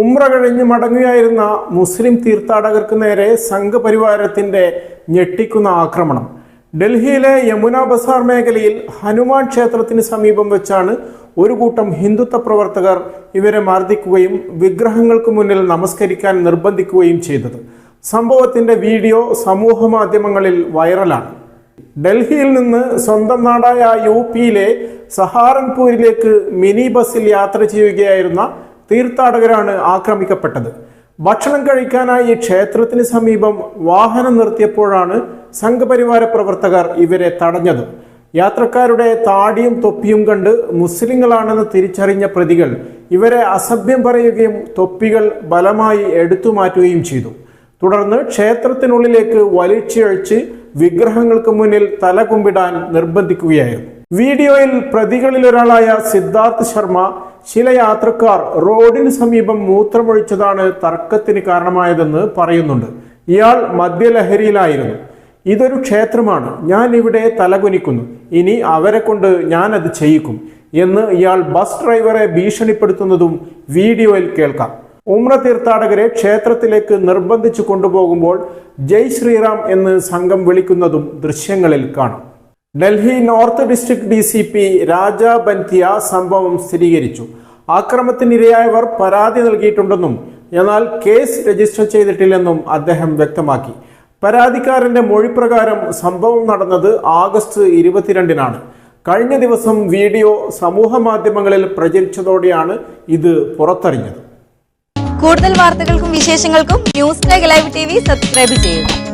ഉംറ കഴിഞ്ഞ് മടങ്ങുകയായിരുന്ന മുസ്ലിം തീർത്ഥാടകർക്ക് നേരെ സംഘപരിവാരത്തിന്റെ ഞെട്ടിക്കുന്ന ആക്രമണം. ഡൽഹിയിലെ യമുന ബസാർ മേഖലയിൽ ഹനുമാൻ ക്ഷേത്രത്തിന് സമീപം വെച്ചാണ് ഒരു കൂട്ടം ഹിന്ദുത്വ പ്രവർത്തകർ ഇവരെ മർദ്ദിക്കുകയും വിഗ്രഹങ്ങൾക്ക് മുന്നിൽ നമസ്കരിക്കാൻ നിർബന്ധിക്കുകയും ചെയ്തത്. സംഭവത്തിന്റെ വീഡിയോ സമൂഹ മാധ്യമങ്ങളിൽ വൈറലാണ്. ഡൽഹിയിൽ നിന്ന് സ്വന്തം നാടായ യു പിയിലെ സഹാറൻപൂരിലേക്ക് മിനി ബസ്സിൽ യാത്ര ചെയ്യുകയായിരുന്ന തീർത്ഥാടകരാണ് ആക്രമിക്കപ്പെട്ടത്. ഭക്ഷണം കഴിക്കാനായി ക്ഷേത്രത്തിന് സമീപം വാഹനം നിർത്തിയപ്പോഴാണ് സംഘപരിവാര പ്രവർത്തകർ ഇവരെ തടഞ്ഞത്. യാത്രക്കാരുടെ താടിയും തൊപ്പിയും കണ്ട് മുസ്ലിങ്ങളാണെന്ന് തിരിച്ചറിഞ്ഞ പ്രതികൾ ഇവരെ അസഭ്യം പറയുകയും തൊപ്പികൾ ബലമായി എടുത്തു മാറ്റുകയും ചെയ്തു. തുടർന്ന് ക്ഷേത്രത്തിനുള്ളിലേക്ക് വലിച്ചിഴച്ച് വിഗ്രഹങ്ങൾക്ക് മുന്നിൽ തല കുമ്പിടാൻ നിർബന്ധിക്കുകയായിരുന്നു. വീഡിയോയിൽ പ്രതികളിലൊരാളായ സിദ്ധാർത്ഥ് ശർമ്മ ചില യാത്രക്കാർ റോഡിന് സമീപം മൂത്രമൊഴിച്ചതാണ് തർക്കത്തിന് കാരണമായതെന്ന് പറയുന്നുണ്ട്. ഇയാൾ മദ്യലഹരിയിലായിരുന്നു. ഇതൊരു ക്ഷേത്രമാണ്. ഞാൻ ഇവിടെ തലകുനിക്കുന്നു. ഇനി അവരെ കൊണ്ട് ഞാൻ അത് ചെയ്യിക്കും എന്ന് ഇയാൾ ബസ് ഡ്രൈവറെ ഭീഷണിപ്പെടുത്തുന്നതും വീഡിയോയിൽ കേൾക്കാം. ഉമ്ര തീർത്ഥാടകരെ ക്ഷേത്രത്തിലേക്ക് നിർബന്ധിച്ചു കൊണ്ടുപോകുമ്പോൾ ജയ് ശ്രീറാം എന്ന് സംഘം വിളിക്കുന്നതും ദൃശ്യങ്ങളിൽ കാണാം. Delhi north district D C P Raja Banthia സംഭവം സ്ഥിരീകരിച്ചു. ആക്രമണത്തിനിരയായവർ പരാതി നൽകിയിട്ടുണ്ടെന്നും എന്നാൽ കേസ് രജിസ്റ്റർ ചെയ്തിട്ടില്ലെന്നും അദ്ദേഹം വ്യക്തമാക്കി. പരാതിക്കാരന്റെ മൊഴിപ്രകാരം സംഭവം നടന്നത് ആഗസ്റ്റ് ഇരുപത്തിരണ്ടിനാണ്. കഴിഞ്ഞ ദിവസം വീഡിയോ സമൂഹ മാധ്യമങ്ങളിൽ പ്രചരിച്ചതോടെയാണ് ഇത് പുറത്തറിഞ്ഞത്. കൂടുതൽ വാർത്തകൾക്കും വിശേഷങ്ങൾക്കും ന്യൂസ് ലൈവ് ടി സബ്സ്ക്രൈബ് ചെയ്യുക.